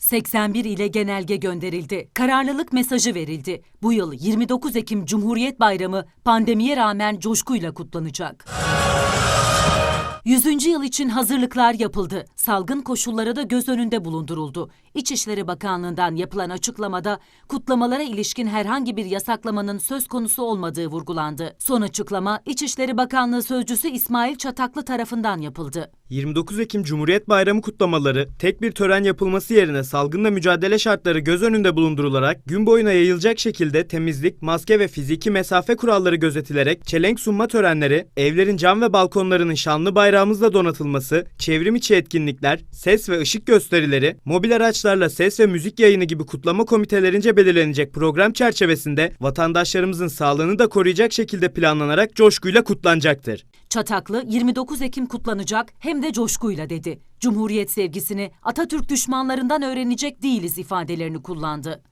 81 ile genelge gönderildi. Kararlılık mesajı verildi. Bu yıl 29 Ekim Cumhuriyet Bayramı pandemiye rağmen coşkuyla kutlanacak. 100. yıl için hazırlıklar yapıldı. Salgın koşulları da göz önünde bulunduruldu. İçişleri Bakanlığı'ndan yapılan açıklamada kutlamalara ilişkin herhangi bir yasaklamanın söz konusu olmadığı vurgulandı. Son açıklama İçişleri Bakanlığı Sözcüsü İsmail Çataklı tarafından yapıldı. 29 Ekim Cumhuriyet Bayramı kutlamaları tek bir tören yapılması yerine salgınla mücadele şartları göz önünde bulundurularak gün boyuna yayılacak şekilde temizlik, maske ve fiziki mesafe kuralları gözetilerek çelenk sunma törenleri, evlerin cam ve balkonlarının şanlı bayrağımızla donatılması, çevrim içi etkinlikler, ses ve ışık gösterileri, mobil araçlarla ses ve müzik yayını gibi kutlama komitelerince belirlenecek program çerçevesinde vatandaşlarımızın sağlığını da koruyacak şekilde planlanarak coşkuyla kutlanacaktır. Çataklı 29 Ekim kutlanacak hem de coşkuyla dedi. Cumhuriyet sevgisini Atatürk düşmanlarından öğrenecek değiliz ifadelerini kullandı.